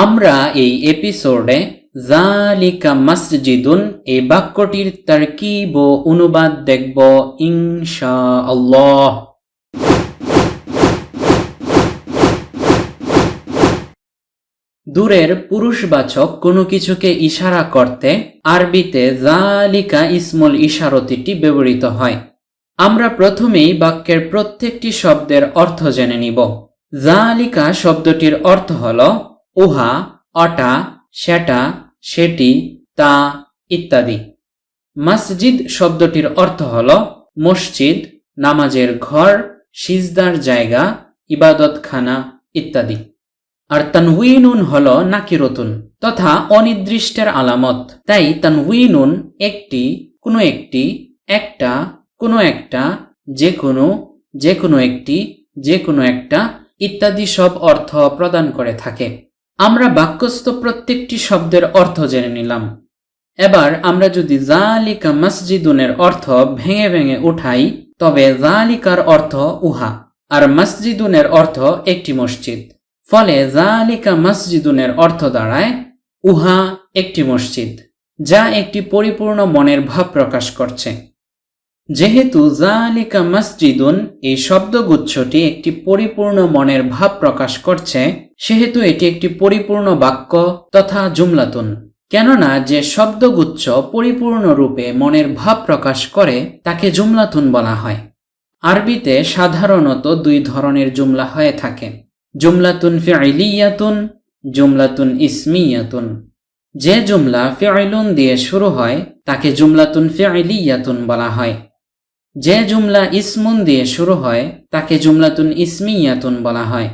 আমরা এই এপিসোডে জালিকা মসজিদুন এই বাক্যটির তারকিব ও অনুবাদ দেখব ইনশা আল্লাহ দূরের পুরুষবাচক কোনো কিছুকে ইশারা করতে আরবিতে জালিকা ইসমুল ইশারতিটি ব্যবহৃত হয়। আমরা প্রথমেই বাক্যের প্রত্যেকটি শব্দের অর্থ জেনে নিব। জালিকা শব্দটির অর্থ হল উহা, অটা সেটা সেটি, তা, ইত্যাদি। মসজিদ শব্দটির অর্থ হল মসজিদ, নামাজের ঘর, সিজদার জায়গা, ইবাদতখানা, ইত্যাদি। আর তানহুইনুন হল নাকিরতুন, তথা অনির্দিষ্টের আলামত। তাই তানহুইনুন একটি, কোনো একটি, একটা, কোনো একটা, যে কোনো যে কোনো একটি, যে কোনো একটা, ইত্যাদি সব অর্থ প্রদান করে থাকে। আমরা বাক্যস্থ প্রত্যেকটি শব্দের অর্থ জেনে নিলাম। এবার আমরা যদি জালিকা মসজিদুনের অর্থ ভেঙে ভেঙে উঠাই, তবে জালিকার অর্থ উহা, আর মসজিদুনের অর্থ একটি মসজিদ। ফলে জালিকা মসজিদুনের অর্থ দাঁড়ায়, উহা একটি মসজিদ, যা একটি পরিপূর্ণ মনের ভাব প্রকাশ করছে। যেহেতু জালিকা মসজিদুন, এই শব্দগুচ্ছটি একটি পরিপূর্ণ মনের ভাব প্রকাশ করছে, সেহেতু এটি একটি পরিপূর্ণ বাক্য তথা জুমলাতুন। কেননা যে শব্দগুচ্ছ পরিপূর্ণ রূপে মনের ভাব প্রকাশ করে, তাকে জুমলাতুন বলা হয়। আরবিতে সাধারণত দুই ধরনের জুমলা হয়ে থাকে। জুমলাতুন ফিআইলিয়াতুন জুমলাতুন ইসমিয়াতুন। যে জুমলা ফিআইলুন দিয়ে শুরু হয়, তাকে জুমলাতুন ফিআইলিয়াতুন বলা হয়। যে জুমলা ইসমুন দিয়ে শুরু হয়, তাকে জুমলাতুন ইসমিয়াতুন বলা হয়।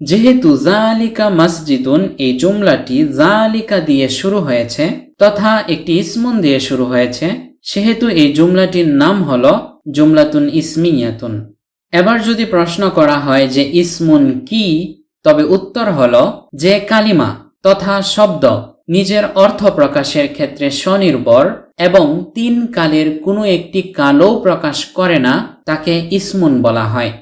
যেহেতু জালিকা মসজিদুন, এই জুমলাটি জালিকা দিয়ে শুরু হয়েছে, তথা একটি ইসমুন দিয়ে শুরু হয়েছে, সেহেতু এই জুমলাটির নাম হল জুমলাতুন ইসমিয়াতুন। এবার যদি প্রশ্ন করা হয় যে ইসমুন কি, তবে উত্তর হল যে কালিমা তথা শব্দ। নিজের অর্থ প্রকাশের ক্ষেত্রে স্বনির্ভর এবং তিন কালের কোনো একটি কালও প্রকাশ করে না, তাকে ইসমুন বলা হয়।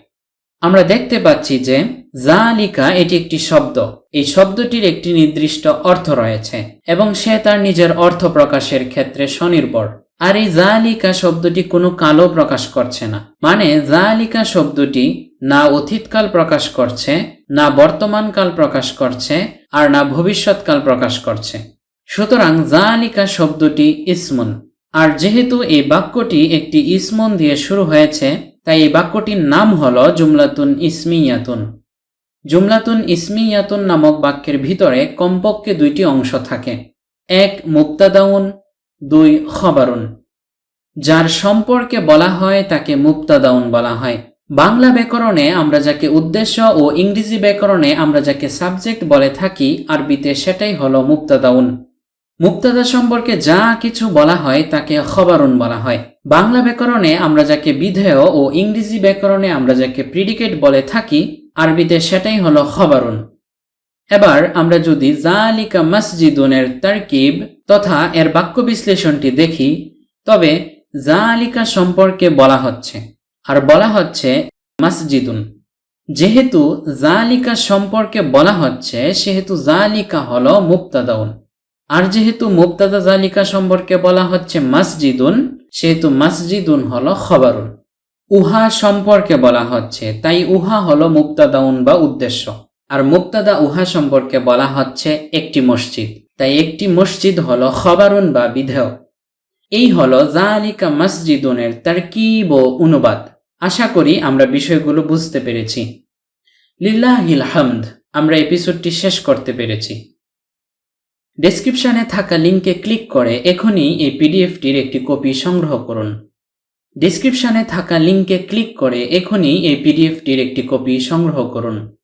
আমরা দেখতে পাচ্ছি যে, জালিকা এটি একটি শব্দ। এই শব্দটির একটি নির্দিষ্ট অর্থ রয়েছে এবং সে তার নিজের অর্থ প্রকাশের ক্ষেত্রে স্বনির্ভর। আর এই জালিকা শব্দটি কোনো কালও প্রকাশ করছে না। মানে জালিকা শব্দটি না অতীতকাল প্রকাশ করছে, না বর্তমানকাল প্রকাশ করছে আর না ভবিষ্যৎকাল প্রকাশ করছে। সুতরাং জালিকা শব্দটি ইসমুন। আর যেহেতু এই বাক্যটি একটি ইসমন দিয়ে শুরু হয়েছে, তাই এই বাক্যটির নাম হল জুমলাতুন ইসমিয়াতুন। জুমলাতুন ইসমিয়াতুন নামক বাক্যের ভিতরে কমপক্ষে দুইটি অংশ থাকে। এক মুক্তাদাউন দুই, খবরুন। যার সম্পর্কে বলা হয়, তাকে মুক্তাদাউন বলা হয়। বাংলা ব্যাকরণে আমরা যাকে উদ্দেশ্য ও ইংরেজি ব্যাকরণে আমরা যাকে সাবজেক্ট বলে থাকি, আরবিতে সেটাই হলো মুক্তাদাউন মুক্তাদা সম্পর্কে যা কিছু বলা হয় তাকে খবরুন বলা হয়। বাংলা ব্যাকরণে আমরা যাকে বিধেয় ও ইংরেজি ব্যাকরণে আমরা যাকে প্রিডিকেট বলে থাকি, আরবিতে সেটাই হলো খবরুন। এবার আমরা যদি জালিকা মসজিদুনের তারকিব তথা এর বাক্য বিশ্লেষণটি দেখি, তবে জালিকা সম্পর্কে বলা হচ্ছে। আর বলা হচ্ছে মাসজিদুন। যেহেতু জালিকা সম্পর্কে বলা হচ্ছে, সেহেতু জালিকা হলো মুক্তাদাউন আর যেহেতু মুক্তাদা জালিকা সম্পর্কে বলা হচ্ছে মাসজিদুন, সেহেতু মাসজিদুন হল খবরুন। উহা সম্পর্কে বলা হচ্ছে, তাই উহা হলো মুক্তাদাউন বা উদ্দেশ্য। আর মুক্তাদা উহা সম্পর্কে বলা হচ্ছে একটি মসজিদ, তাই একটি মসজিদ হল খবরুন বা বিধেয়। এই হলো জালিকা মসজিদুনের তারকিব ও অনুবাদ। আশা করি আমরা বিষয়গুলো বুঝতে পেরেছি। লিল্লাহিল হামদ, আমরা এপিসোডটি শেষ করতে পেরেছি। ডেসক্রিপশানে থাকা লিঙ্কে ক্লিক করে এখনই এই পিডিএফটির একটি কপি সংগ্রহ করুন। ডেসক্রিপশানে থাকা লিঙ্কে ক্লিক করে এখনই এই পিডিএফটির একটি কপি সংগ্রহ করুন।